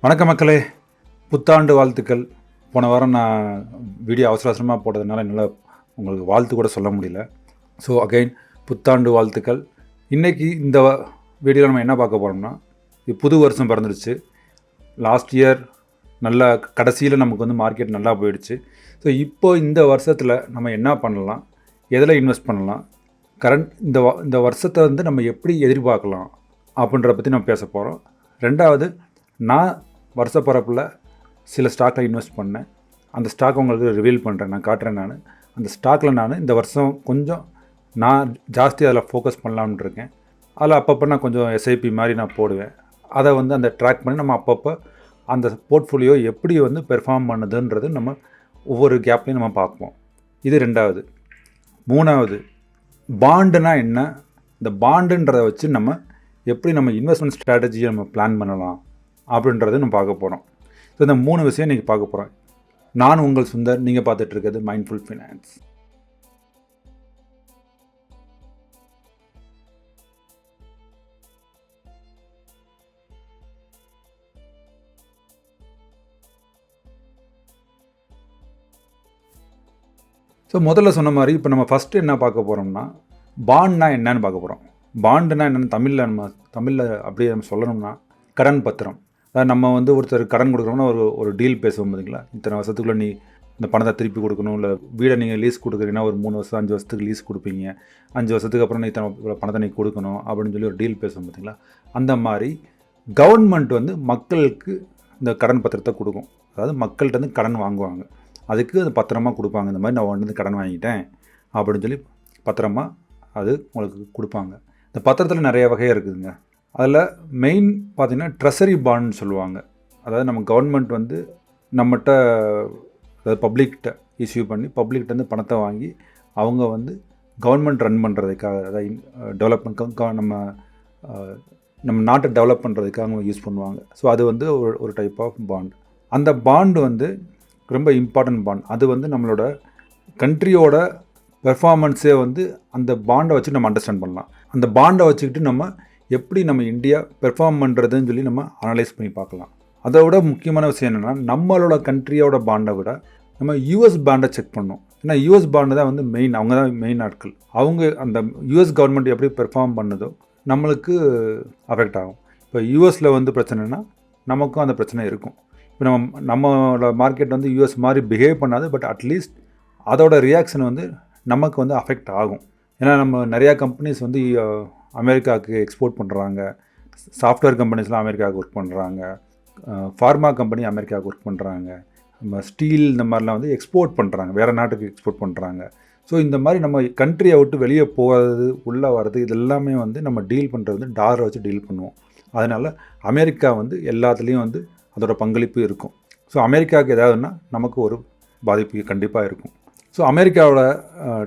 வணக்கம் மக்களே புத்தாண்டு வாழ்த்துக்கள். போன வாரம் நான் வீடியோ அவசர அவசரமாக போட்டதுனால என்னால் உங்களுக்கு வாழ்த்து கூட சொல்ல முடியல. ஸோ அகைன் புத்தாண்டு வாழ்த்துக்கள். இன்றைக்கி இந்த வீடியோவில் நம்ம என்ன பார்க்க போகிறோம்னா இது புது வருஷம் பிறந்துடுச்சு லாஸ்ட் இயர் நல்லா கடைசியில் நமக்கு வந்து மார்க்கெட் நல்லா போயிடுச்சு. ஸோ இப்போ இந்த வருஷத்தில் நம்ம என்ன பண்ணலாம்? எதில் இன்வெஸ்ட் பண்ணலாம்? கரண்ட் இந்த வ- இந்த வருஷத்தை வந்து நம்ம எப்படி எதிர்பார்க்கலாம்? அப்படின்றத பற்றி நம்ம பேச போகிறோம் ரெண்டாவது நான் வருஷ பிறப்பில் சில ஸ்டாக்கில் இன்வெஸ்ட் பண்ணேன். அந்த ஸ்டாக் உங்களுக்கு ரிவீல் பண்ணுறேன் நான் காட்டுறேன் நான். அந்த ஸ்டாக்கில் நான் இந்த வருஷம் கொஞ்சம் நான் ஜாஸ்தி அதில் ஃபோக்கஸ் பண்ணலாம்னு இருக்கேன். அதில் அப்பப்போ நான் கொஞ்சம் எஸ்ஐபி மாதிரி நான் போடுவேன். அதை வந்து அந்த ட்ராக் பண்ணி நம்ம அப்பப்போ அந்த போர்ட்ஃபோலியோ எப்படி வந்து பெர்ஃபார்ம் பண்ணுதுன்றது நம்ம ஒவ்வொரு கேப்லையும் நம்ம பார்ப்போம். இது ரெண்டாவது. மூணாவது பாண்டுனா என்ன? இந்த பாண்டுன்றதை வச்சு நம்ம எப்படி நம்ம இன்வெஸ்ட்மெண்ட் ஸ்ட்ராட்டஜியை நம்ம பிளான் பண்ணலாம்? அப்படின்றத நம்ம பார்க்க போகிறோம் ஸோ இந்த மூணு விஷயம் இன்றைக்கி பார்க்க போகிறோம் நான் உங்கள் சுந்தர் நீங்கள் பார்த்துட்ருக்கிறது மைண்ட்ஃபுல் ஃபினான்ஸ் ஸோ முதல்ல சொன்ன மாதிரி இப்போ நம்ம ஃபஸ்ட்டு என்ன பார்க்க போகிறோம்னா பாண்ட்னா என்னன்னு பார்க்க போகிறோம் பாண்டுனா என்னென்னு தமிழில் நம்ம தமிழில் அப்படியே நம்ம சொல்லணும்னா கடன் பத்திரம். நம்ம வந்து ஒருத்தர் கடன் கொடுக்குறோம்னா ஒரு ஒரு டீல் பேசுவோம் பார்த்தீங்களா இத்தனை வருஷத்துக்குள்ளே நீ இந்த பணத்தை திருப்பி கொடுக்கணும் இல்லை வீடை நீங்கள் லீஸ் கொடுக்குறீங்கன்னா ஒரு மூணு வருஷம் அஞ்சு வருஷத்துக்கு லீஸ் கொடுப்பீங்க. அஞ்சு வருஷத்துக்கு அப்புறம் நீ இத்தனை பணத்தை நீ கொடுக்கணும் அப்படின்னு சொல்லி ஒரு டீல் பேசுவோம் பார்த்தீங்களா அந்த மாதிரி கவர்மெண்ட் வந்து மக்களுக்கு இந்த கடன் பத்திரத்தை கொடுக்கும். அதாவது மக்கள்கிட்ட வந்து கடன் வாங்குவாங்க. அதுக்கு அது பத்திரமா கொடுப்பாங்க. இந்த மாதிரி நான் ஒன்று கடன் வாங்கிட்டேன் அப்படின்னு சொல்லி பத்திரமா அது உங்களுக்கு கொடுப்பாங்க. இந்த பத்திரத்தில் நிறைய வகையாக இருக்குதுங்க. அதில் மெயின் பார்த்தீங்கன்னா ட்ரெஸரி பாண்ட்னு சொல்லுவாங்க. அதாவது நம்ம கவர்மெண்ட் வந்து நம்மகிட்ட அதாவது பப்ளிக்கிட்ட இஷ்யூ பண்ணி பப்ளிக்கிட்டேருந்து பணத்தை வாங்கி அவங்க வந்து கவர்மெண்ட் ரன் பண்ணுறதுக்காக அதாவது டெவலப்மெண்ட் நம்ம நம்ம நாட்டை டெவலப் பண்ணுறதுக்காக அவங்க யூஸ் பண்ணுவாங்க. ஸோ அது வந்து ஒரு ஒரு டைப் ஆஃப் பாண்ட் அந்த பாண்டு வந்து ரொம்ப இம்பார்ட்டன்ட் பாண்ட் அது வந்து நம்மளோட கண்ட்ரியோட பெர்ஃபார்மன்ஸே வந்து அந்த பாண்டை வச்சு நம்ம அண்டர்ஸ்டாண்ட் பண்ணலாம். அந்த பாண்டை வச்சுக்கிட்டு நம்ம எப்படி நம்ம இந்தியா பெர்ஃபார்ம் பண்ணுறதுன்னு சொல்லி நம்ம அனலைஸ் பண்ணி பார்க்கலாம். அதை விட முக்கியமான விஷயம் என்னென்னா நம்மளோட கண்ட்ரியோட பாண்டை விட நம்ம யூஎஸ் பாண்டை செக் பண்ணோம் ஏன்னா யூஎஸ் பாண்டு தான் வந்து மெயின் அவங்க தான் மெயின் ஆட்கள். அவங்க அந்த யூஎஸ் கவர்மெண்ட் எப்படி பெர்ஃபார்ம் பண்ணுதோ நம்மளுக்கு அஃபெக்ட் ஆகும். இப்போ யூஎஸில் வந்து பிரச்சனைனா நமக்கும் அந்த பிரச்சனை இருக்கும். இப்போ நம்ம நம்மளோட மார்க்கெட் வந்து யூஎஸ் மாதிரி பிஹேவ் பண்ணாது பட் அட்லீஸ்ட் அதோட ரியாக்ஷன் வந்து நமக்கு வந்து அஃபெக்ட் ஆகும். ஏன்னா நம்ம நிறையா கம்பெனிஸ் வந்து அமெரிக்காவுக்கு எக்ஸ்போர்ட் பண்ணுறாங்க சாஃப்ட்வேர் கம்பெனிஸ்லாம் அமெரிக்காவுக்கு ஒர்க் பண்ணுறாங்க ஃபார்மா கம்பெனி அமெரிக்காவுக்கு ஒர்க் பண்ணுறாங்க நம்ம ஸ்டீல் இந்த மாதிரிலாம் வந்து எக்ஸ்போர்ட் பண்ணுறாங்க வேறு நாட்டுக்கு எக்ஸ்போர்ட் பண்ணுறாங்க ஸோ இந்த மாதிரி நம்ம கண்ட்ரியை விட்டு வெளியே போகிறது உள்ளே வர்றது இது எல்லாமே வந்து நம்ம டீல் பண்ணுறது வந்து டாலரை வச்சு டீல் பண்ணுவோம். அதனால் அமெரிக்கா வந்து எல்லாத்துலேயும் வந்து அதோட பங்களிப்பு இருக்கும். ஸோ அமெரிக்காவுக்கு ஏதாவதுன்னா நமக்கு ஒரு பாதிப்பு கண்டிப்பாக இருக்கும். ஸோ அமெரிக்காவோட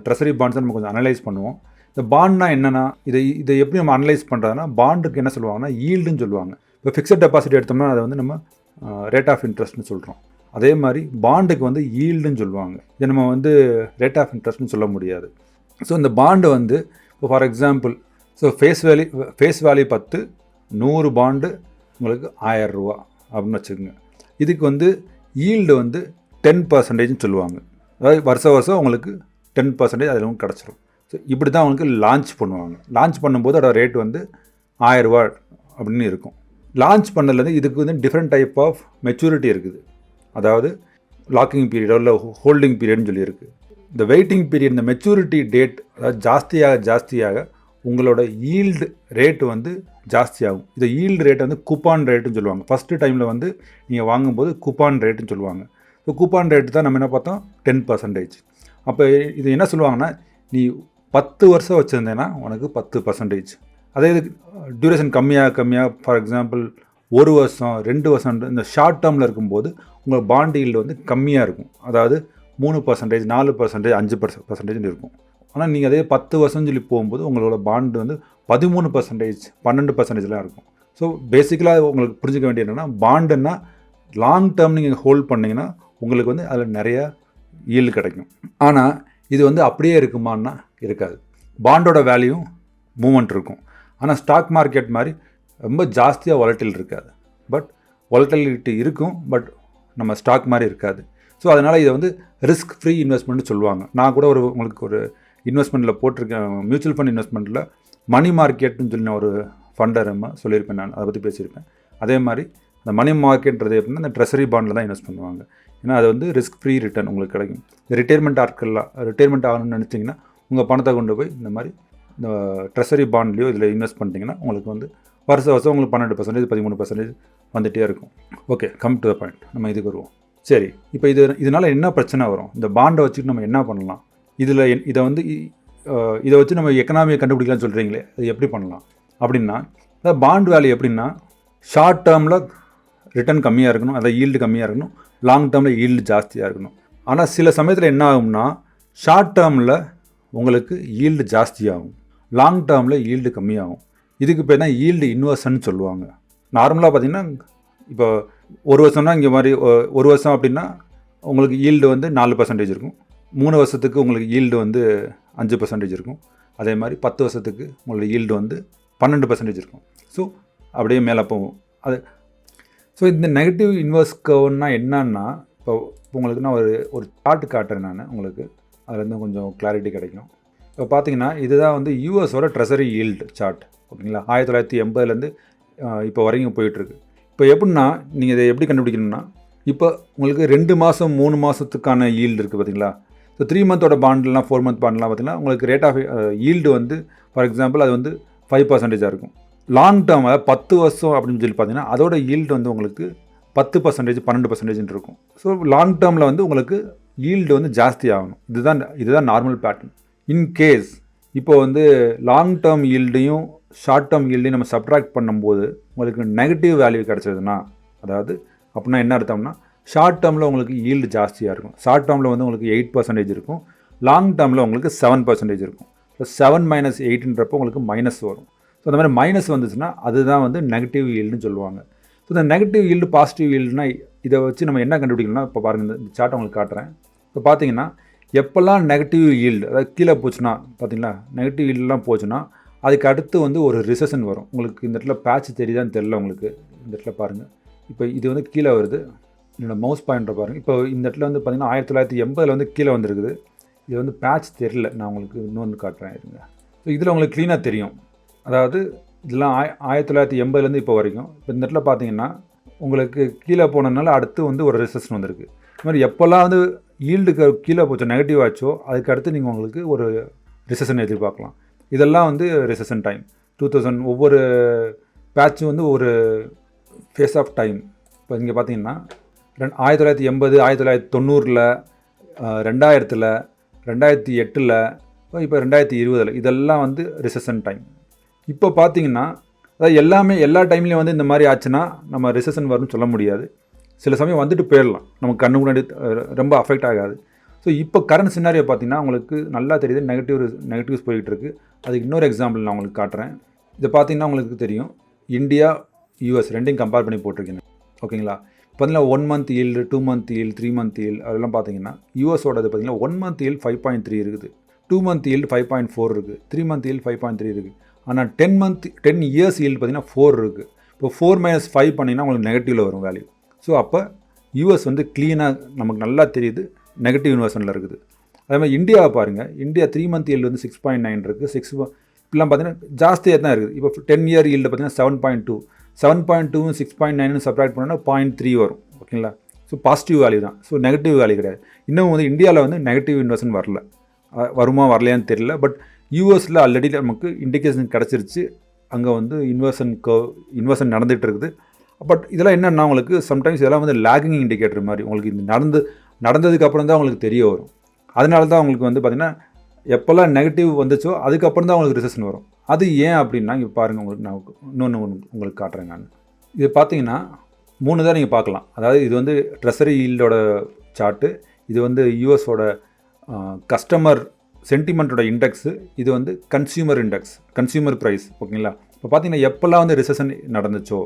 ட்ரெஸரி பாண்ட்ஸை நம்ம கொஞ்சம் அனலைஸ் பண்ணுவோம். இந்த பாண்ட்னா என்னென்னா இதை இதை எப்படி நம்ம அனலைஸ் பண்ணுறதுனா பாண்டுக்கு என்ன சொல்லுவாங்கன்னா ஈல்டுன்னு சொல்லுவாங்க. இப்போ ஃபிக்ஸட் டெபாசிட் எடுத்தோம்னா அதை வந்து நம்ம ரேட் ஆஃப் இன்ட்ரெஸ்ட்னு சொல்கிறோம் அதே மாதிரி பாண்டுக்கு வந்து ஈல்டுன்னு சொல்லுவாங்க. இதை நம்ம வந்து ரேட் ஆஃப் இன்ட்ரெஸ்ட்னு சொல்ல முடியாது. ஸோ இந்த பாண்டு வந்து இப்போ for example so face value face value பத்து நூறு பாண்டு உங்களுக்கு ஆயரூவா அப்படின்னு வச்சுக்கோங்க. இதுக்கு வந்து ஈல்டு வந்து டென் பர்சன்டேஜ்னு சொல்லுவாங்க. அதாவது வருஷம் வருஷம் உங்களுக்கு டென் பர்சன்டேஜ் அதில் உங்களுக்கு கிடச்சிரும். ஸோ இப்படி தான் அவனுக்கு லான்ச் பண்ணுவாங்க. லான்ச் பண்ணும்போது அதோட ரேட் வந்து ஆயரூபா அப்படின்னு இருக்கும். லான்ச் பண்ணதுலேருந்து இதுக்கு வந்து டிஃப்ரெண்ட் டைப் ஆஃப் மெச்சூரிட்டி இருக்குது. அதாவது லாக்கிங் பீரியடோ இல்லை ஹோல்டிங் பீரியட்னு சொல்லியிருக்கு. இந்த வெயிட்டிங் பீரியட் இந்த மெச்சூரிட்டி டேட் அதாவது ஜாஸ்தியாக ஜாஸ்தியாக உங்களோட ஈல்டு ரேட்டு வந்து ஜாஸ்தியாகும். இந்த ஈல்டு ரேட் வந்து கூப்பான் ரேட்டுன்னு சொல்லுவாங்க. ஃபஸ்ட்டு டைமில் வந்து நீங்கள் வாங்கும்போது கூப்பான் ரேட்டுன்னு சொல்லுவாங்க. ஸோ கூப்பான் ரேட்டு தான் நம்ம என்ன பார்த்தோம்? டென் பர்சன்டேஜ் அப்போ இது என்ன சொல்லுவாங்கன்னா நீ பத்து வருஷம் வச்சுருந்தேன்னா உனக்கு பத்து பர்சன்டேஜ் அதே இது டியூரேஷன் கம்மியாக கம்மியாக ஃபார் எக்ஸாம்பிள் ஒரு வருஷம் ரெண்டு வருஷம் இந்த ஷார்ட் டேர்மில் இருக்கும்போது உங்கள் பாண்ட் ஈல்டு வந்து கம்மியாக இருக்கும். அதாவது மூணு பர்சன்டேஜ் நாலு பர்சன்டேஜ் அஞ்சு பர்சன் பர்சன்டேஜ் இருக்கும். ஆனால் நீங்கள் அதே பத்து வருஷம் சொல்லி போகும்போது உங்களோட பாண்டு வந்து பதிமூணு பர்சன்டேஜ் பன்னெண்டு பர்சன்டேஜ்லாம் இருக்கும். ஸோ பேசிக்கலாக உங்களுக்கு புரிஞ்சுக்க வேண்டியது என்னென்னா பாண்டுன்னா லாங் டேர்ம் நீங்கள் ஹோல்ட் பண்ணிங்கன்னா உங்களுக்கு வந்து அதில் நிறையா ஈல்டு கிடைக்கும். ஆனால் இது வந்து அப்படியே இருக்குமான்னா இருக்காது. பாண்டோட வேல்யூ மூமெண்ட் இருக்கும். ஆனால் ஸ்டாக் மார்க்கெட் மாதிரி ரொம்ப ஜாஸ்தியாக வாலட்டில் இருக்காது. பட் ஒலட்டிலிட்டி இருக்கும் பட் நம்ம ஸ்டாக் மாதிரி இருக்காது. ஸோ அதனால் இதை வந்து ரிஸ்க் ஃப்ரீ இன்வெஸ்ட்மெண்ட்னு சொல்லுவாங்க. நான் கூட ஒரு உங்களுக்கு ஒரு இன்வெஸ்ட்மெண்ட்டில் போட்டிருக்கேன். மியூச்சுவல் ஃபண்ட் இன்வெஸ்ட்மெண்ட்டில் மணி மார்க்கெட்னு சொல்லி ஒரு ஃபண்டை நம்ம சொல்லியிருப்பேன் நான். அதை பற்றி பேசியிருப்பேன். அதே மாதிரி அந்த மணி மார்க்கெட்ன்றது எப்படின்னா அந்த ட்ரெஸரி பாண்டில் தான் இன்வெஸ்ட் பண்ணுவாங்க. ஏன்னா அது வந்து ரிஸ்க் ஃப்ரீ ரிட்டர்ன் உங்களுக்கு கிடைக்கும். ரிட்டையர்மெண்ட் ஆட்கள்லாம் ரிட்டையர்மெண்ட் ஆகணும்னு நினச்சிங்கன்னா உங்கள் பணத்தை கொண்டு போய் இந்த மாதிரி இந்த ட்ரெஸரி பாண்ட்லேயோ இதில் இன்வெஸ்ட் பண்ணிட்டீங்கன்னா உங்களுக்கு வந்து வருஷ வருஷம் உங்களுக்கு பன்னெண்டு பர்சன்டேஜ் பதிமூணு பர்சன்டேஜ் வந்துகிட்டே இருக்கும். Okay come to the point நம்ம இதுக்கு வருவோம். சரி இப்போ இது இதனால் என்ன பிரச்சனை வரும்? இந்த பாண்டை வச்சுட்டு நம்ம என்ன பண்ணலாம்? இதில் இதை வந்து இதை வச்சு நம்ம எக்கனாமியை கண்டுபிடிக்கலாம்னு சொல்கிறீங்களே அது எப்படி பண்ணலாம்? அப்படின்னா அதாவது பாண்ட் வேல்யூ எப்படின்னா ஷார்ட் டேர்மில் ரிட்டர்ன் கம்மியாக இருக்கணும் அதாவது ஈல்டு கம்மியாக இருக்கணும் லாங் டேர்மில் ஈல்டு ஜாஸ்தியாக இருக்கணும். ஆனால் சில சமயத்தில் என்ன ஆகும்னா ஷார்ட் டேர்மில் உங்களுக்கு ஈல்டு ஜாஸ்தியாகும். லாங் டேர்மில் ஈல்டு கம்மியாகும். இதுக்கு பேர் தான் ஈல்டு இன்வெர்ஷன் சொல்லுவாங்க. நார்மலாக பார்த்திங்கன்னா இப்போ ஒரு வருஷம்னா இங்கே மாதிரி ஒரு வருஷம் அப்படின்னா உங்களுக்கு ஈல்டு வந்து நாலு பர்சன்டேஜ் இருக்கும். மூணு வருஷத்துக்கு உங்களுக்கு ஈல்டு வந்து அஞ்சு பர்சன்டேஜ் இருக்கும். அதே மாதிரி பத்து வருஷத்துக்கு உங்களோட ஈல்டு வந்து பன்னெண்டு பர்சன்டேஜ் இருக்கும். ஸோ அப்படியே மேலே போகும். அது ஸோ இந்த நெகட்டிவ் இன்வெஸ்ட் கர்வ்னா என்னன்னா இப்போ உங்களுக்கு நான் ஒரு ஒரு சார்ட் காட்டுறேன் நான் உங்களுக்கு. அதுலேருந்து கொஞ்சம் கிளாரிட்டி கிடைக்கும் இப்போ பார்த்தீங்கன்னா இதுதான் வந்து யூஎஸோட ட்ரெஸரி ஈல்டு சார்ட் ஓகேங்களா? ஆயிரத்தி தொள்ளாயிரத்தி எண்பதுலேருந்து இப்போ வரைக்கும் போயிட்டுருக்கு. இப்போ எப்படின்னா நீங்கள் இதை எப்படி கண்டுபிடிக்கணும்னா இப்போ உங்களுக்கு ரெண்டு மாதம் மூணு மாதத்துக்கான ஈல்டு இருக்குது பார்த்தீங்களா ஸோ த்ரீ மந்தோட பாண்ட்லாம் ஃபோர் மந்த் பாண்ட்லாம் பார்த்திங்கன்னா உங்களுக்கு ரேட் ஆஃப் ஈல்டு வந்து ஃபார் எக்ஸாம்பிள் அது வந்து ஃபைவ் பர்சன்டேஜாக இருக்கும். லாங் டேர்ம் அதாவது பத்து வருஷம் அப்படின்னு சொல்லி பார்த்தீங்கன்னா அதோட ஈல்டு வந்து உங்களுக்கு பத்து பர்சன்டேஜ் பன்னெண்டு பர்சன்டேஜ் இருக்கும். ஸோ லாங் டேர்மில் வந்து உங்களுக்கு ஈல்டு வந்து ஜாஸ்தி ஆகணும். இதுதான் இதுதான் நார்மல் பேட்டர்ன் இன் கேஸ் இப்போ வந்து லாங் டேர்ம் ஈல்டையும் ஷார்ட் டேர்ம் ஈல்டையும் நம்ம சப்ட்ராக்ட் பண்ணும்போது உங்களுக்கு நெகட்டிவ் வேல்யூ கிடச்சதுன்னா அதாவது அப்படின்னா என்ன அர்த்தம்னா ஷார்ட் டேர்மில் உங்களுக்கு ஈல்டு ஜாஸ்தியாக இருக்கும். ஷார்ட் டேர்மில் வந்து உங்களுக்கு எயிட் பர்சன்டேஜ் இருக்கும். லாங் டேர்மில் உங்களுக்கு செவன் பர்சன்டேஜ் இருக்கும். ஸோ செவன் மைனஸ் எயிட்ன்றப்போ உங்களுக்கு மைனஸ் வரும். ஸோ அந்த மாதிரி மைனஸ் வந்துச்சுன்னா அதுதான் வந்து நெகட்டிவ் ஈல்டுன்னு சொல்லுவாங்க. ஸோ இந்த நெகட்டிவ் ஈல்டு பாசிட்டிவ் ஈல்டுனா இதை வச்சு நம்ம என்ன கண்டுபிடிக்கணும்னா இப்போ பாருங்கள் இந்த சார்ட்டை உங்களுக்கு காட்டுறேன். இப்போ பார்த்தீங்கன்னா எப்போல்லாம் நெகட்டிவ் ஈல்டு அதாவது கீழே போச்சுன்னா பார்த்தீங்களா நெகட்டிவ் ஈல்டெலாம் போச்சுன்னா அதுக்கு அடுத்து வந்து ஒரு ரிசெஷன் வரும். உங்களுக்கு இந்த இடத்துல பேட்ச் தெரியுதான்னு தெரில உங்களுக்கு. இந்த இடத்துல பாருங்கள் இப்போ இது வந்து கீழே வருது. என்னோடய மவுஸ் பாயிண்ட்டை பாருங்கள் இப்போ இந்த இடத்துல வந்து பார்த்தீங்கன்னா ஆயிரத்தி தொள்ளாயிரத்தி எண்பதில் வந்து கீழே வந்திருக்குது. இது வந்து பேட்ச் தெரில நான் உங்களுக்கு இன்னொன்று காட்டுறேன் இருங்க. ஸோ இதில் உங்களுக்கு க்ளீனாக தெரியும். அதாவது இதெல்லாம் ஆய ஆயிரத்தி தொள்ளாயிரத்தி எண்பதுலேருந்து இப்போ வரைக்கும். இப்போ இந்த இடத்துல பார்த்தீங்கன்னா உங்களுக்கு கீழே போனதுனால அடுத்து வந்து ஒரு ரெசெஷன் வந்திருக்கு. இது மாதிரி எப்போல்லாம் வந்து ஈல்டுக்கு கீழே போச்சோ நெகட்டிவ் ஆச்சோ அதுக்கு அடுத்து நீங்கள் உங்களுக்கு ஒரு ரிசெஷன் எதிர்பார்க்கலாம். இதெல்லாம் வந்து ரிசெஷன் டைம் டூ தௌசண்ட் ஒவ்வொரு பேட்சும் வந்து ஒரு ஃபேஸ் ஆஃப் டைம் இப்போ இங்கே பார்த்தீங்கன்னா ரெண்டு ஆயிரத்தி தொள்ளாயிரத்தி எண்பது ஆயிரத்தி தொள்ளாயிரத்தி தொண்ணூறில் ரெண்டாயிரத்தில் ரெண்டாயிரத்தி எட்டில் இப்போ ரெண்டாயிரத்தி இருபதில் இதெல்லாம் வந்து ரிசெஷன் டைம் இப்போ பார்த்தீங்கன்னா அதாவது எல்லாமே எல்லா டைம்லேயும் வந்து இந்த மாதிரி ஆச்சுன்னா நம்ம ரிசெஷன் வரும்னு சொல்ல முடியாது. சில சமயம் வந்துட்டு போயிடலாம். நமக்கு கண்ணு முன்னாடி ரொம்ப அஃபெக்ட் ஆகாது. ஸோ இப்போ கரண்ட் சினாரியோ பார்த்தீங்கன்னா உங்களுக்கு நல்லா தெரியுது. நெகட்டிவ் நெகட்டிவ்ஸ் போய்கிட்டு இருக்குது அதுக்கு இன்னொரு எக்ஸாம்பிள் நான் உங்களுக்கு காட்டுறேன். இதை பார்த்தீங்கன்னா உங்களுக்கு தெரியும். இந்தியா யூஎஸ் ரெண்டையும் கம்பேர் பண்ணி போட்டிருக்கீங்க. ஓகேங்களா பார்த்தீங்கன்னா one month yield two month yield three month yield அதெல்லாம் பார்த்தீங்கன்னா யூஎஸோடது பார்த்தீங்கன்னா one month yield five point three இருக்குது. Two month yield five point four இருக்குது. Three month yield five point three இருக்குது. ஆனால் ten month ten years yield பார்த்தீங்கன்னா four இருக்குது இப்போ ஃபோர் மைனஸ் ஃபைவ் பண்ணிங்கன்னா உங்களுக்கு நெகட்டிவில் வரும் வேல்யூ ஸோ அப்போ யூஎஸ் வந்து க்ளீனாக நமக்கு நல்லா தெரியுது நெகட்டிவ் இன்வெஸ்ட்மெண்ட்டில் இருக்குது. அதே மாதிரி இந்தியாவை பாருங்கள் இந்தியா த்ரீ மந்த் ஈல்டு வந்து சிக்ஸ் பாயிண்ட் நைன் இருக்குது சிக்ஸ் இப்படிலாம் பார்த்தீங்கன்னா ஜாஸ்தியாக தான் இருக்குது. இப்போ டென் இயர் ஈல்டு பார்த்தீங்கன்னா seven point two seven point two six point nine subtract பண்ணோன்னா பாயிண்ட் த்ரீ வரும். ஓகேங்களா ஸோ பாசிட்டிவ் வேல்யூ தான். ஸோ நெகட்டிவ் வேல்யூ கிடையாது. இன்னும் வந்து இந்தியாவில் வந்து நெகட்டிவ் இன்வெஸ்ட்மெண்ட் வரல. வருமா வரலையான்னு தெரியல. பட் யூஎஸில் ஆல்ரெடி நமக்கு இண்டிகேஷன் கிடச்சிருச்சு. அங்கே வந்து இன்வெர்ஷன் இன்வெர்ஷன் நடந்துகிட்டு இருக்குது. பட் இதெல்லாம் என்னென்னா உங்களுக்கு சம்டைம்ஸ் இதெல்லாம் வந்து லேகிங் இண்டிகேட்டர் மாதிரி. உங்களுக்கு இது நடந்து நடந்ததுக்கப்புறம் தான் உங்களுக்கு தெரிய வரும். அதனால தான் உங்களுக்கு வந்து பார்த்திங்கன்னா எப்போல்லாம் நெகட்டிவ் வந்துச்சோ அதுக்கப்புறம் தான் உங்களுக்கு ரிசெஷன் வரும். அது ஏன் அப்படின்னா இங்கே பாருங்கள் உங்களுக்கு நான் இன்னொன்று ஒன்று உங்களுக்கு காட்டுறேன் நான். இது பார்த்தீங்கன்னா மூணு தான் நீங்கள் பார்க்கலாம். அதாவது இது வந்து ட்ரெஸரி ஈல்டோட சார்ட்டு இது வந்து யூஎஸோட கஸ்டமர் சென்டிமெண்ட்டோட இண்டெக்ஸு இது வந்து கன்சியூமர் இண்டெக்ஸ் கன்சியூமர் ப்ரைஸ் ஓகேங்களா இப்போ பார்த்தீங்கன்னா எப்போல்லாம் வந்து ரிசெஷன் நடந்துச்சோ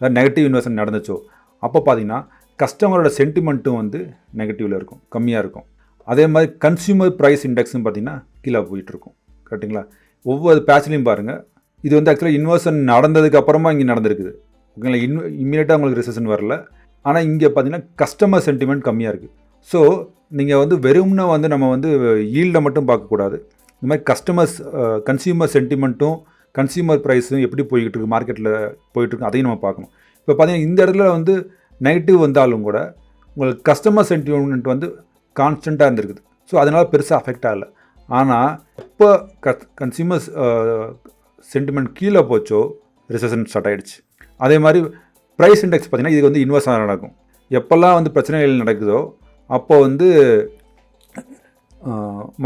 அதாவது நெகட்டிவ் இன்வெஸ்ட்மெண்ட் நடந்துச்சோ அப்போ பார்த்தீங்கன்னா கஸ்டமரோட சென்டிமெண்ட்டும் வந்து நெகட்டிவில் இருக்கும் கம்மியாக இருக்கும். அதே மாதிரி கன்சியூமர் ப்ரைஸ் இண்டெக்ஸும் பார்த்தீங்கன்னா கீழே போயிட்டுருக்கும் கரெக்டுங்களா ஒவ்வொரு பேட்ச்லையும் பாருங்கள் இது வந்து ஆக்சுவலாக இன்வெர்ஷன் நடந்ததுக்கு அப்புறமா இங்கே நடந்திருக்குது ஓகேங்களா இன் இம்மீடியட்டாக உங்களுக்கு ரிசெஷன் வரல. ஆனால் இங்கே பார்த்தீங்கன்னா கஸ்டமர் சென்டிமெண்ட் கம்மியாக இருக்குது ஸோ நீங்கள் வந்து வெறும்னா வந்து நம்ம வந்து ஈல்டை மட்டும் பார்க்கக்கூடாது. இந்த மாதிரி கஸ்டமர்ஸ் கன்சியூமர் சென்டிமெண்ட்டும் கன்சியூமர் ப்ரைஸும் எப்படி போய்கிட்டு இருக்கு மார்க்கெட்டில் போயிட்டுருக்கு அதையும் நம்ம பார்க்கணும். இப்போ பார்த்தீங்கன்னா இந்த இடத்துல வந்து நெகட்டிவ் வந்தாலும் கூட உங்களுக்கு கஸ்டமர் சென்டிமெண்ட் வந்து கான்ஸ்டண்ட்டாக இருந்திருக்குது. ஸோ அதனால் பெருசாக அஃபெக்ட் ஆகலை. ஆனால் இப்போ க கன்சியூமர்ஸ் சென்டிமெண்ட் கீழே போச்சோ ரிசெஷன் ஸ்டார்ட் ஆகிடுச்சு அதே மாதிரி ப்ரைஸ் இண்டெக்ஸ் பார்த்திங்கன்னா இது வந்து இன்வெஸ்ட் நடக்கும். எப்போல்லாம் வந்து பிரச்சனைகள் நடக்குதோ அப்போ வந்து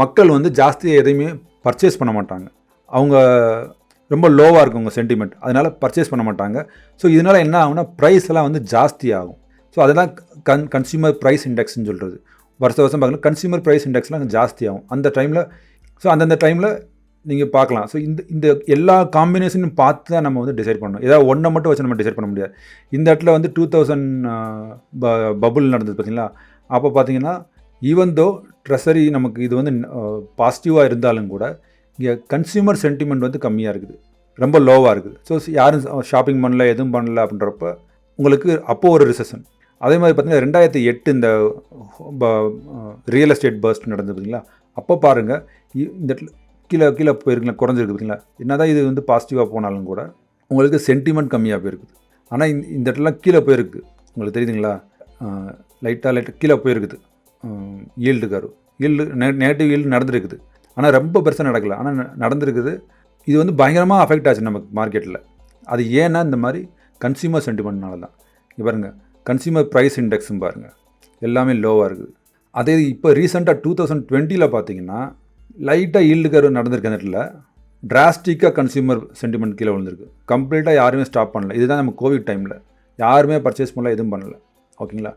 மக்கள் வந்து ஜாஸ்தி எதையுமே பர்ச்சேஸ் பண்ண மாட்டாங்க. அவங்க ரொம்ப லோவாக இருக்கும் உங்கள் சென்டிமெண்ட் அதனால் பர்ச்சேஸ் பண்ண மாட்டாங்க. ஸோ இதனால் என்ன ஆகும்னா ப்ரைஸ் எல்லாம் வந்து ஜாஸ்தி ஆகும். ஸோ அதெல்லாம் கன் கன்சியூமர் ப்ரைஸ் இண்டெக்ஸ்னு சொல்கிறது வருஷ வருஷம் பார்க்கலாம் கன்சியூமர் ப்ரைஸ் இண்டெக்ஸ்லாம் ஜாஸ்தி ஆகும். அந்த டைமில் ஸோ அந்தந்த டைமில் நீங்கள் பார்க்கலாம். ஸோ இந்த இந்த எல்லா காம்பினேஷனும் பார்த்து தான் நம்ம வந்து டிசைட் பண்ணணும். ஏதாவது ஒன்றை மட்டும் வச்சு நம்ம டிசைட் பண்ண முடியாது. இந்த இடத்துல வந்து டூ தௌசண்ட் பபுள் நடந்தது பார்த்தீங்களா? அப்போ பார்த்தீங்கன்னா ஈவன் தோ ட்ரெஸரி நமக்கு இது வந்து பாசிட்டிவாக இருந்தாலும் கூட இங்கே கன்சியூமர் சென்டிமெண்ட் வந்து கம்மியாக இருக்குது. ரொம்ப லோவாக இருக்குது. ஸோ யாரும் ஷாப்பிங் பண்ணல எதுவும் பண்ணல அப்படின்றப்ப உங்களுக்கு அப்போது ஒரு ரிசெஷன் அதே மாதிரி பார்த்தீங்கன்னா ரெண்டாயிரத்தி எட்டு இந்த ரியல் எஸ்டேட் பர்ஸ்ட் நடந்தது பார்த்தீங்களா அப்போ பாருங்கள் இந்த கீழே கீழே போயிருக்குங்களா குறைஞ்சிருக்கு பார்த்தீங்களா என்ன தான் இது வந்து பாசிட்டிவாக போனாலும் கூட உங்களுக்கு சென்டிமெண்ட் கம்மியாக போயிருக்குது. ஆனால் இந்த இடத்துலாம் இடத்துலலாம் கீழே போயிருக்கு. உங்களுக்கு தெரியுதுங்களா? லைட்டாக லைட்டாக கீழே போயிருக்குது. ஈல்டு கரு ஈல்டு நெ நெகட்டிவ் ஈல்டு நடந்திருக்குது. ஆனால் ரொம்ப பெருசாக நடக்கலை. ஆனால் நடந்திருக்குது. இது வந்து பயங்கரமாக அஃபெக்ட் ஆச்சு நமக்கு மார்க்கெட்டில் அது ஏன்னா இந்த மாதிரி கன்சியூமர் சென்டிமெண்ட்னால தான். பாருங்கள் கன்சியூமர் ப்ரைஸ் இண்டெக்ஸும் பாருங்கள் எல்லாமே லோவாக இருக்குது. அதே இப்போ ரீசெண்டாக டூ தௌசண்ட் டுவெண்ட்டியில் பார்த்தீங்கன்னா லைட்டாக ஈல்டு கரு நடந்திருக்க நேரத்தில் டிராஸ்டிக்காக கன்சியூமர் சென்டிமெண்ட் கீழே விழுந்திருக்கு. கம்ப்ளீட்டாக யாருமே ஸ்டாப் பண்ணல. இதுதான் நம்ம கோவிட் டைமில் யாருமே பர்ச்சேஸ் பண்ணல எதுவும் பண்ணல. ஓகேங்களா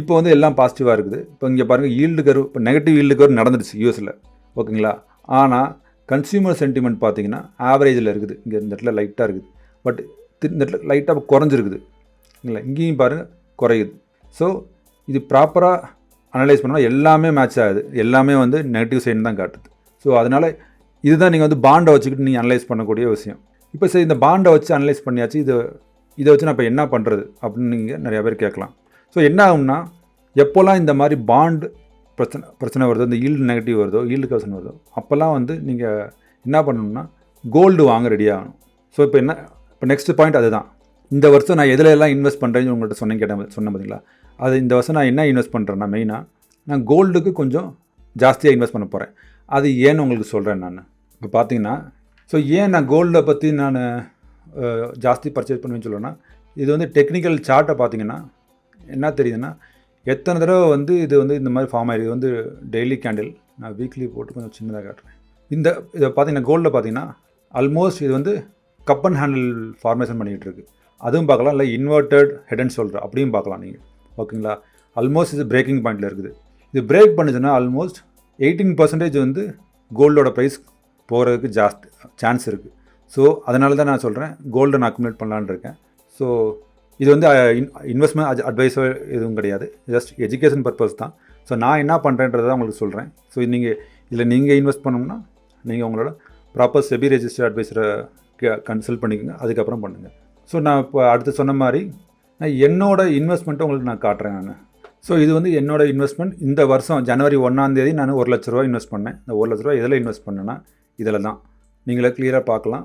இப்போ வந்து எல்லாம் பாசிட்டிவாக இருக்குது. இப்போ இங்கே பாருங்கள் ஈல்டு கரு இப்போ நெகட்டிவ் ஈல்டு கரு நடந்துடுச்சு யூஎஸில் ஓகேங்களா? ஆனால் கன்சியூமர் சென்டிமெண்ட் பார்த்தீங்கன்னா ஆவரேஜில் இருக்குது. இங்கே இந்த இடத்துல லைட்டாக இருக்குது. பட் இந்த இடத்துல லைட்டாக குறைஞ்சிருக்குது. இல்லை இங்கேயும் பாருங்கள் குறையுது. ஸோ இது ப்ராப்பராக அனலைஸ் பண்ணால் எல்லாமே மேட்ச் ஆகுது. எல்லாமே வந்து நெகட்டிவ் சைடு தான் காட்டுது. ஸோ அதனால் இதுதான் நீங்கள் வந்து பாண்டை வச்சுக்கிட்டு நீங்கள் அனலைஸ் பண்ணக்கூடிய விஷயம். இப்போ சரி இந்த பாண்டை வச்சு அனலைஸ் பண்ணியாச்சு. இது இதை வச்சு நான் இப்போ என்ன பண்ணுறது அப்படின்னு நீங்கள் நிறையா பேர் கேட்கலாம். ஸோ என்ன ஆகும்னா எப்போல்லாம் இந்த மாதிரி பாண்டு பிரச்சனை பிரச்சனை வருதோ இந்த ஈல்டு நெகட்டிவ் வருதோ ஈல்டு கவசன் வருதோ அப்போல்லாம் வந்து நீங்கள் என்ன பண்ணணும்னா கோல்டு வாங்க ரெடி ஆகணும். ஸோ இப்போ என்ன இப்போ நெக்ஸ்ட் பாயிண்ட் அதுதான். இந்த வருஷம் நான் எதில் எல்லாம் இன்வெஸ்ட் பண்ணுறேன்னு உங்கள்கிட்ட சொன்னேன் கேட்டேன் சொன்னேன் பார்த்தீங்களா? அது இந்த வருஷம் நான் என்ன இன்வெஸ்ட் பண்ணுறேன்னா மெயினாக நான் கோல்டுக்கு கொஞ்சம் ஜாஸ்தியாக இன்வெஸ்ட் பண்ண போகிறேன் அது ஏன்னு உங்களுக்கு சொல்கிறேன் நான். இப்போ பார்த்தீங்கன்னா ஸோ ஏன் நான் கோல்டை பற்றி நான் ஜாஸ்தி பர்ச்சேஸ் பண்ணுவேன்னு சொல்லுவேன்னா இது வந்து டெக்னிக்கல் சார்ட்டை பார்த்தீங்கன்னா என்ன தெரியுதுன்னா எத்தனை தடவை வந்து இது வந்து இந்த மாதிரி ஃபார்ம் ஆகிருக்கு வந்து டெய்லி கேண்டில் நான் வீக்லி போட்டு கொஞ்சம் சின்னதாக காட்டுறேன். இந்த இதை பார்த்தீங்கன்னா கோல்டில் பார்த்தீங்கன்னா ஆல்மோஸ்ட் இது வந்து கப் அண்ட் ஹேண்டில் ஃபார்மேஷன் பண்ணிகிட்டு இருக்கு. அதுவும் பார்க்கலாம். இல்லை இன்வெர்டட் ஹெட் அண்ட் ஷோல்டர் அப்படியும் பார்க்கலாம் நீங்கள் ஓகேங்களா ஆல்மோஸ்ட் இது பிரேக்கிங் பாயிண்டில் இருக்குது. இது பிரேக் பண்ணுச்சுன்னா ஆல்மோஸ்ட் எயிட்டீன் பர்சன்டேஜ் வந்து கோல்டோட ப்ரைஸ் போகிறதுக்கு ஜாஸ்தி சான்ஸ் இருக்குது ஸோ அதனால தான் நான் சொல்கிறேன் கோல்டை நான் அக்குமுலேட் பண்ணலான்னு இருக்கேன். ஸோ இது வந்து இன்வெஸ்ட்மெண்ட் அட்வைஸோ எதுவும் கிடையாது. ஜஸ்ட் எஜுகேஷன் பர்பஸ் தான். ஸோ நான் என்ன பண்ணுறேன்றதை உங்களுக்கு சொல்கிறேன் ஸோ நீங்கள் இதில் நீங்கள் இன்வெஸ்ட் பண்ணோம்னா நீங்கள் உங்களோட ப்ராப்பர் செபி ரெஜிஸ்டர் அட்வைஸரை கன்சல்ட் பண்ணிக்கோங்க. அதுக்கப்புறம் பண்ணுங்கள் ஸோ நான் இப்போ அடுத்து சொன்ன மாதிரி நான் என்னோட இன்வெஸ்ட்மெண்ட்டை உங்களுக்கு நான் காட்டுறேன் நான். ஸோ இது வந்து என்னோட இன்வெஸ்ட்மெண்ட் இந்த வருஷம் ஜனவரி ஒன்றாந்தேதி நான் ஒரு லட்ச ரூபா இன்வெஸ்ட் பண்ணேன். இந்த ஒரு லட்ச ரூபா எதில் இன்வெஸ்ட் பண்ணேன்னா இதில் தான் நீங்களே கிளியராக பார்க்கலாம்.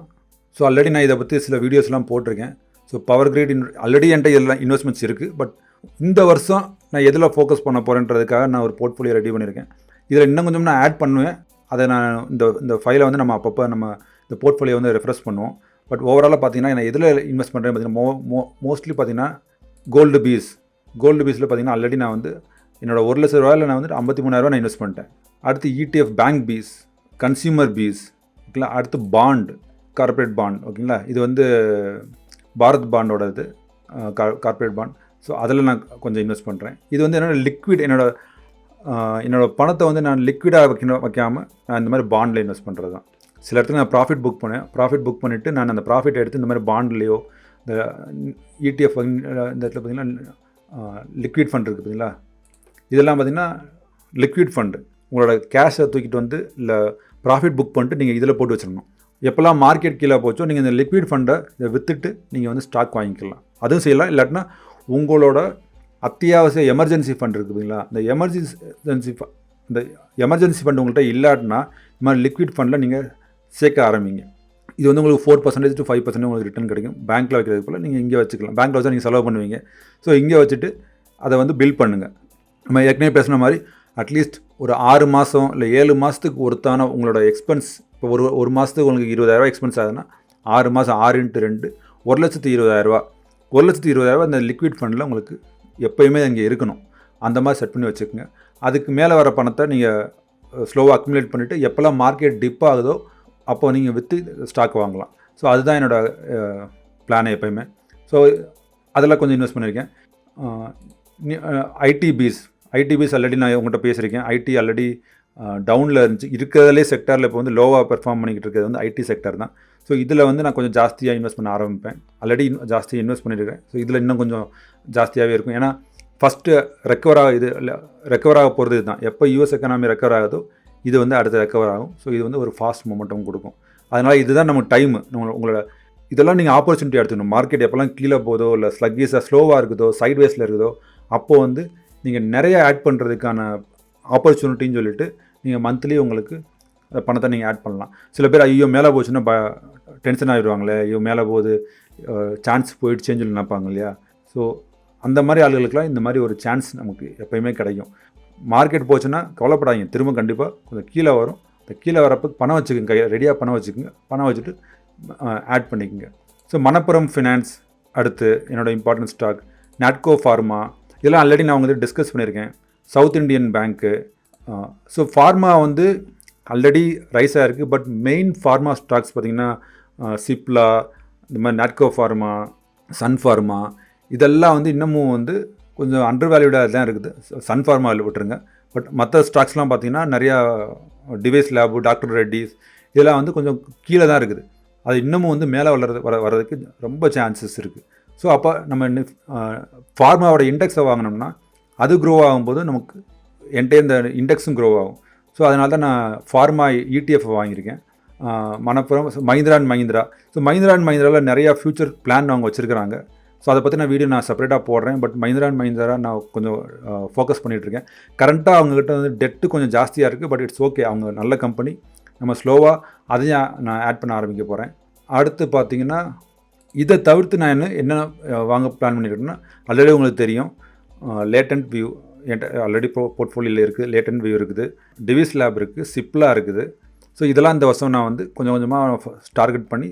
ஸோ ஆல்ரெடி நான் இதை பற்றி சில வீடியோஸ்லாம் போட்டிருக்கேன். So power grid in already என்கிட்ட எல்லாம் இன்வெஸ்ட்மெண்ட்ஸ் இருக்குது பட் இந்த வருஷம் நான் எதில் ஃபோக்கஸ் பண்ண போகிறேன்றதுக்காக நான் ஒரு போர்ட்ஃபோலியோ ரெடி பண்ணியிருக்கேன். இதில் இன்னும் கொஞ்சம் நான் ஆட் பண்ணுவேன். அதை நான் இந்த இந்த ஃபைலை வந்து நம்ம அப்பப்போ நம்ம இந்த போர்ட்ஃபோலியோ வந்து ரெஃப்ரெஷ் பண்ணுவோம். பட் ஓவராலாக பார்த்தீங்கன்னா நான் எதில் இன்வெஸ்ட் பண்ணுறேன் பார்த்தீங்கன்னா மோ மோ மோஸ்ட்லி பார்த்தீங்கன்னா கோல்டு பீஸ் கோல்டு பீஸில் பார்த்தீங்கன்னா ஆல்ரெடி நான் வந்து என்னோட ஒரு லட்ச ரூபாயில் நான் வந்து ஐம்பத்தி மூணாயிரரூவா நான் இன்வெஸ்ட் பண்ணிட்டேன். அடுத்து ETF bank bees consumer bees ஓகேங்களா? அடுத்து பாண்ட் கார்ப்பரேட் பாண்ட் ஓகேங்களா? இது வந்து பாரத் பாண்டோட இது கார்ப்பரேட் பாண்ட் ஸோ அதில் நான் கொஞ்சம் இன்வெஸ்ட் பண்ணுறேன் இது வந்து என்னோடய லிக்விட் என்னோடய என்னோடய பணத்தை வந்து நான் லிக்விடாக வைக்கணும் வைக்காமல் நான் இந்த மாதிரி பாண்டில் இன்வெஸ்ட் பண்ணுறது தான் சில இடத்துல நான் ப்ராஃபிட் புக் பண்ணேன். ப்ராஃபிட் புக் பண்ணிவிட்டு நான் அந்த ப்ராஃபிட் எடுத்து இந்த மாதிரி பாண்ட்லேயோ இந்த இடிஎஃப் இந்த இடத்துல பார்த்திங்கன்னா லிக்விட் ஃபண்ட் இருக்குது பார்த்தீங்களா இதெல்லாம் பார்த்திங்கன்னா லிக்விட் ஃபண்டு உங்களோட கேஷை தூக்கிட்டு வந்து இல்லை ப்ராஃபிட் புக் பண்ணிட்டு நீங்கள் இதில் போட்டு வச்சிடணும். எப்போல்லாம் மார்க்கெட் கீழே போச்சோ நீங்கள் இந்த லிக்விட் ஃபண்டை இதை விற்றுட்டு நீங்கள் வந்து ஸ்டாக் வாங்கிக்கலாம். அதுவும் செய்யலாம் இல்லாட்டினா உங்களோட அத்தியாவசிய எமர்ஜென்சி ஃபண்ட் இருக்குதுங்களா இந்த எமர்ஜென்சி இந்த எமர்ஜென்சி ஃபண்ட் உங்கள்கிட்ட இல்லாட்டினா இந்த மாதிரி லிக்விட் ஃபண்டில் நீங்கள் சேர்க்க ஆரம்பிங்க. இது வந்து உங்களுக்கு four percentage to five percentage உங்களுக்கு ரிட்டர்ன் கிடைக்கும். பேங்க்கில் வைக்கிறது போல் நீங்கள் இங்கே வச்சுக்கலாம். பேங்க்கில் வச்சா நீங்கள் செலவு பண்ணுவீங்க. ஸோ இங்கே வச்சுட்டு அதை வந்து பில் பண்ணுங்கள் நம்ம ஏற்கனவே பேசுன மாதிரி அட்லீஸ்ட் ஒரு ஆறு மாதம் இல்லை ஏழு மாதத்துக்கு ஒருத்தான உங்களோட எக்ஸ்பென்ஸ் இப்போ ஒரு ஒரு மாதத்துக்கு உங்களுக்கு இருபதாயிரரூவா எக்ஸ்பென்ஸ் ஆகுதுன்னா ஆறு மாதம் ஆறு இன்ட்டு ரெண்டு ஒரு லட்சத்து இருபதாயிரரூவா ஒரு லட்சத்து இருபதாயிரரூவா இந்த லிக்விட் ஃபண்டில் உங்களுக்கு எப்போயுமே இங்கே இருக்கணும். அந்த மாதிரி செட் பண்ணி வச்சுக்கோங்க. அதுக்கு மேலே வர பணத்தை நீங்கள் ஸ்லோவாக அக்யூமுலேட் பண்ணிவிட்டு எப்போல்லாம் மார்க்கெட் டிப் ஆகுதோ அப்போ நீங்கள் விற்று ஸ்டாக் வாங்கலாம். ஸோ அதுதான் என்னோடய பிளான் எப்போயுமே. ஸோ அதெல்லாம் கொஞ்சம் இன்வெஸ்ட் பண்ணியிருக்கேன். ஐடிபிஸ் ஐடிபிஸ் ஆல்ரெடி நான் உங்கள்கிட்ட பேசியிருக்கேன். ஐடி ஆல்ரெடி டவுனில் இருந்துச்சு. இருக்கிறதுலே செக்டரில் இப்போ வந்து லோவாக பெர்ஃபார்ம் பண்ணிக்கிட்டு இருக்கிறது வந்து ஐடி செக்டர் தான். ஸோ இதில் வந்து நான் கொஞ்சம் ஜாஸ்தியாக இன்வெஸ்ட் பண்ண ஆரம்பிப்பேன். ஆல்ரெடி ஜாஸ்தியாக இன்வெஸ்ட் பண்ணியிருக்கேன் ஸோ இதில் இன்னும் கொஞ்சம் ஜாஸ்தியாகவே இருக்கும். ஏன்னா ஃபஸ்ட்டு ரெக்கவர் ஆக இது ரெக்கவர் ஆக போகிறது இதுதான். எப்போ யூஎஸ் எக்கனாமி ரெக்கவர் ஆகுதோ இது வந்து அடுத்து ரெக்கவர் ஆகும். ஸோ இது வந்து ஒரு ஃபாஸ்ட் மூமெண்ட்டும் கொடுக்கும். அதனால் இதுதான் நமக்கு டைமு நம்ம உங்களோட இதெல்லாம் நீங்கள் ஆப்பர்ச்சுனிட்டி எடுத்துக்கணும். மார்க்கெட் எப்போல்லாம் கீழே போதோ இல்லை ஸ்லக்கீஸாக ஸ்லோவாக இருக்குதோ சைட்வேஸில் இருக்குதோ அப்போது வந்து நீங்கள் நிறைய ஆட் பண்ணுறதுக்கான ஆப்பர்ச்சுனிட்டின்னு சொல்லிட்டு நீங்கள் மந்த்லி உங்களுக்கு அந்த பணத்தை நீங்கள் ஆட் பண்ணலாம். சில பேர் ஐயோ மேலே போச்சுன்னா ப டென்ஷன் ஆகிடுவாங்களே ஐயோ மேலே போகுது சான்ஸ் போயிடுச்சேன்னு சொல்லி நினைப்பாங்க இல்லையா? ஸோ அந்த மாதிரி ஆளுகளுக்கெலாம் இந்த மாதிரி ஒரு சான்ஸ் நமக்கு எப்போயுமே கிடைக்கும். மார்க்கெட் போச்சுன்னா கவலைப்படாதீங்க. திரும்ப கண்டிப்பாக கொஞ்சம் கீழே வரும். இந்த கீழே வரப்போ பணம் வச்சுக்கோங்க. கையில் ரெடியாக பணம் வச்சுக்கோங்க. பணம் வச்சுட்டு ஆட் பண்ணிக்கோங்க. ஸோ மணப்புரம் ஃபினான்ஸ் அடுத்து என்னோடய இம்பார்ட்டன்ட் ஸ்டாக் நாட்கோ ஃபார்மா இதெல்லாம் ஆல்ரெடி நான் வந்து டிஸ்கஸ் பண்ணியிருக்கேன். சவுத் இண்டியன் பேங்க்கு ஸோ ஃபார்மா வந்து ஆல்ரெடி ரைஸ் ஆகிருக்கு பட் மெயின் ஃபார்மா ஸ்டாக்ஸ் பார்த்திங்கன்னா சிப்லா இந்த மாதிரி நாட்கோ ஃபார்மா சன் ஃபார்மா இதெல்லாம் வந்து இன்னமும் வந்து கொஞ்சம் அண்டர் வேல்யூடாக தான் இருக்குது. சன் ஃபார்மாவில் விட்டுருங்க. பட் மற்ற ஸ்டாக்ஸ்லாம் பார்த்திங்கன்னா நிறையா டிவைஸ் லேபு டாக்டர் ரெட்டிஸ் இதெல்லாம் வந்து கொஞ்சம் கீழே தான் இருக்குது. அது இன்னமும் வந்து மேலே வளர்றது வர வர்றதுக்கு ரொம்ப சான்சஸ் இருக்குது ஸோ அப்போ நம்ம ஃபார்மாவோட இண்டெக்ஸை வாங்கினோம்னா அது க்ரோ ஆகும்போது நமக்கு என்கிட்ட இந்த இண்டெக்ஸும் க்ரோ ஆகும். ஸோ அதனால தான் நான் ஃபார்மா இடிஎஃப் வாங்கியிருக்கேன். Manappuram Mahindra and Mahindra. So Mahindra and மஹிந்திராவில் நிறையா ஃப்யூச்சர் பிளான் அவங்க வச்சுருக்கிறாங்க. ஸோ அதை பற்றி நான் வீடியோ நான் செப்பரேட்டாக போடுறேன். பட் மஹிந்திரா அண்ட் மஹிந்திரா நான் கொஞ்சம் ஃபோக்கஸ் பண்ணிகிட்ருக்கேன் கரண்ட்டாக அவங்ககிட்ட வந்து டெட்டு கொஞ்சம் ஜாஸ்தியாக இருக்குது பட் இட்ஸ் ஓகே அவங்க நல்ல கம்பெனி நம்ம ஸ்லோவாக அதையும் நான் ஆட் பண்ண ஆரம்பிக்க போகிறேன் அடுத்து பார்த்தீங்கன்னா இதை தவிர்த்து நான் என்ன என்ன வாங்க பிளான் பண்ணியிருக்கேன்னா ஆல்ரெடி உங்களுக்கு தெரியும். லேட்டன்ட் வியூ என்கிட்ட ஆல்ரெடி போ போர்ட்ஃபோலியோவில் இருக்குது லேட்டன் வியூ இருக்குது. டிவிஸ் லேப் இருக்குது சிப்லா இருக்குது. ஸோ இதெல்லாம் இந்த வருஷம் நான் வந்து கொஞ்சம் கொஞ்சமாக டார்கெட் பண்ணி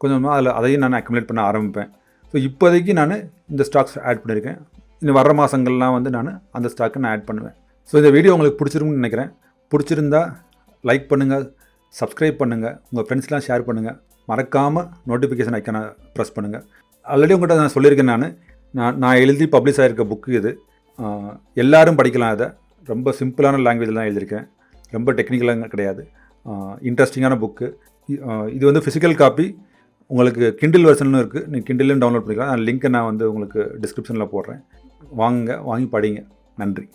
கொஞ்சம் கொஞ்சமாக அதில் அதையும் நான் அக்குமுலேட் பண்ண ஆரம்பிப்பேன். ஸோ இப்போதைக்கு நான் இந்த ஸ்டாக்ஸ் ஆட் பண்ணியிருக்கேன் இன்னும் வர்ற மாதங்கள்லாம் வந்து நான் அந்த ஸ்டாக்கை நான் ஆட் பண்ணுவேன். ஸோ இந்த வீடியோ உங்களுக்கு பிடிச்சிருக்குன்னு நினைக்கிறேன். பிடிச்சிருந்தா லைக் பண்ணுங்கள் சப்ஸ்கிரைப் பண்ணுங்கள் உங்கள் ஃப்ரெண்ட்ஸ்லாம் ஷேர் பண்ணுங்கள் மறக்காமல் நோட்டிஃபிகேஷன் ஐக்கான ப்ரெஸ் பண்ணுங்கள் ஆல்ரெடி உங்கள்கிட்ட நான் சொல்லியிருக்கேன் நான். நான் நான் எழுதி பப்ளிஷ் ஆகிருக்க புக்கு இது. எல்லாரும் படிக்கலாம் அதை. ரொம்ப சிம்பிளான லாங்குவேஜில் தான் எழுதியிருக்கேன். ரொம்ப டெக்னிக்கலாக கிடையாது. இன்ட்ரெஸ்டிங்கான புக்கு இது வந்து ஃபிசிக்கல் காப்பி உங்களுக்கு கிண்டில் வெர்ஷனும் இருக்குது நீங்கள் கிண்டிலும் டவுன்லோட் பண்ணிக்கலாம். அந்த லிங்க்கை நான் வந்து உங்களுக்கு டிஸ்கிரிப்ஷனில் போடுறேன். வாங்குங்க வாங்கி படிங்க. நன்றி.